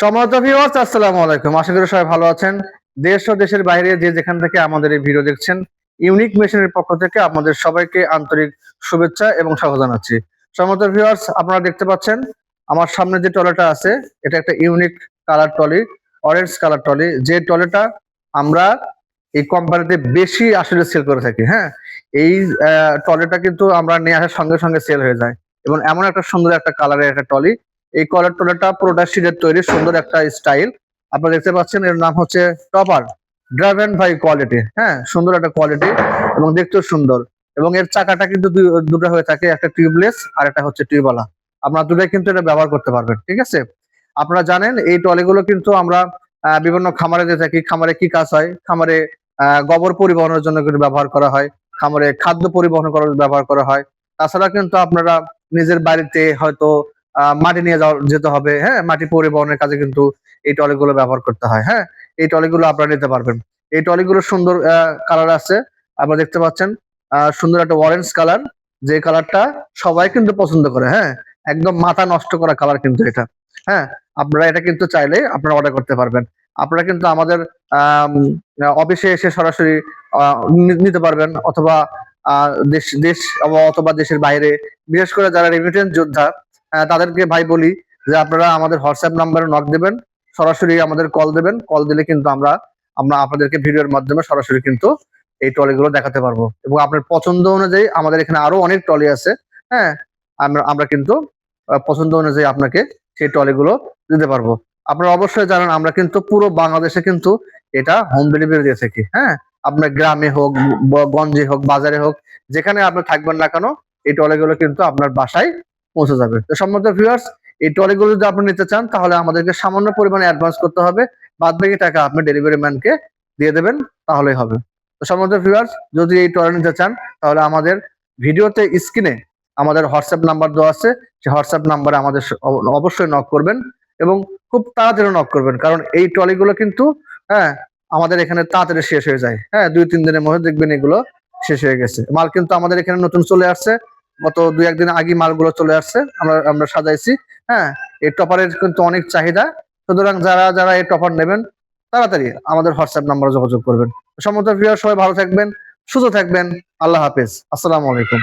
সম্মানিত ভিউয়ার্স আসসালামু আলাইকুম। আশা করি সবাই ভালো আছেন। দেশ ও দেশের বাইরে যে যেখান থেকে আমাদের এই ভিডিও দেখছেন ইউনিক মেশিনের পক্ষ থেকে আপনাদের সবাইকে আন্তরিক শুভেচ্ছা এবং স্বাগত জানাচ্ছি। সম্মানিত ভিউয়ার্স আপনারা দেখতে পাচ্ছেন, আমার সামনে যে টলেটা আছে, এটা একটা unique colour trolley orange colour trolley যে টলেটা আমরা এই কোম্পানিতে বেশি আসলে সেল করে থাকি হ্যাঁ? এই টলেটা কিন্তু আমরা নিয়ে আসার সঙ্গে সঙ্গে সেল হয়ে যায়। এবং এমন একটা সুন্দর একটা কালারের একটা টলি এই কলার টলাটা পুরোটা শিটের তৈরি, সুন্দর একটা স্টাইল আপনারা দেখতে পাচ্ছেন, এর নাম হচ্ছে টপার ড্রাভেন ভাই কোয়ালিটি হ্যাঁ সুন্দর একটা কোয়ালিটি এবং দেখতেও সুন্দর। এবং এর চাকাটা কিন্তু দুটো হয়ে থাকে, একটা টিউবলেস আর একটা হচ্ছে টিউবওয়ালা আপনারা দুটাই কিন্তু এটা ব্যবহার করতে পারবেন, ঠিক আছে? আপনারা জানেন, এই টলিগুলো কিন্তু আমরা বিভিন্ন খামারে দিয়ে থাকি, খামারে কি কাজ হয়? খামারে গোবর পরিবহনের জন্য কিন্তু ব্যবহার করা হয়। খামারে খাদ্য পরিবহন করার ব্যবহার করা হয়। তাছাড়া কিন্তু আপনারা নিজের বাড়িতে হয়তো মাটি নিয়ে যাওয়া যেতে হবে। হ্যাঁ মাটি পরিবহনের কাজে কিন্তু এই টলিগুলো ব্যবহার করতে হয়। হ্যাঁ এই টলিগুলো আপনারা নিতে পারবেন। এই টলিগুলো সুন্দর কালার আছে। আপনারা দেখতে পাচ্ছেন সুন্দর একটা অরেঞ্জ কালার যে কালারটা সবাই কিন্তু পছন্দ করে। হ্যাঁ একদম মাথা নষ্ট করা কালার কিন্তু এটা। হ্যাঁ আপনারা এটা কিন্তু চাইলে আপনারা অর্ডার করতে পারবেন। আপনারা কিন্তু আমাদের অফিসে এসে সরাসরি নিতে পারবেন অথবা দেশ দেশ অথবা দেশের বাইরে। বিশেষ করে যারা রেমিটেন্স যোদ্ধা তাদেরকে ভাই বলি যে আপনারা আমাদের হোয়াটসঅ্যাপ নাম্বারে নক দেবেন, সরাসরি আমাদের কল দেবেন। কল দিলে কিন্তু আমরা আমরা আপনাদেরকে ভিডিওর মাধ্যমে সরাসরি কিন্তু এই ট্রলিগুলো দেখাতে পারব। এবং আপনার পছন্দ অনুযায়ী আমাদের এখানে আরও অনেক ট্রলি আছে হ্যাঁ? আমরা আমরা কিন্তু পছন্দ অনুযায়ী আপনাকে সেই ট্রলিগুলো দিতে পারব। আপনারা অবশ্যই জানেন, আমরা কিন্তু পুরো বাংলাদেশে কিন্তু এটা হোম ডেলিভারি দিয়ে থাকি হ্যাঁ? আপনার গ্রামে হোক গঞ্জে হোক, বাজারে হোক, যেখানে আপনি থাকবেন না কেন, এই ট্রলিগুলো কিন্তু আপনার বাসায় পৌঁছে যাবে। তো সম্মত ভিউয়ার্স এই ট্রলিগুলো যদি আপনি নিতে চান, তাহলে আমাদেরকে সামান্য পরিমাণে অ্যাডভান্স করতে হবে। বাদ বাকি টাকা আপনি ডেলিভারি ম্যানকে দিয়ে দেবেন, তাহলেই হবে। তো সম্মত ভিউয়ার্স যদি এই ট্রলি নিতে চান, তাহলে আমাদের ভিডিওতে স্ক্রিনে আমাদের হোয়াটসঅ্যাপ নাম্বার দেওয়া আছে। সেই হোয়াটসঅ্যাপ নাম্বারে আমাদের অবশ্যই নক করবেন এবং খুব তাড়াতাড়ি নক করবেন। কারণ এই ট্রলিগুলো কিন্তু হ্যাঁ আমাদের এখানে তাড়াতাড়ি শেষ হয়ে যায়। হ্যাঁ দুই, তিন দিনের মধ্যে দেখবেন এগুলো শেষ হয়ে গেছে। মাল কিন্তু আমাদের এখানে নতুন চলে আসছে। গত দু একদিন আগে মালগুলো চলে আসছে, আমরা আমরা সাজাইছি হ্যাঁ? এই টপারের কিন্তু অনেক চাহিদা। সুতরাং যারা যারা এই টপার নেবেন, তাড়াতাড়ি আমাদের হোয়াটসঅ্যাপ নাম্বারে যোগাযোগ করবেন। সমস্ত প্রিয় সবাই ভালো থাকবেন, সুস্থ থাকবেন। আল্লাহ হাফেজ। আসসালামু আলাইকুম।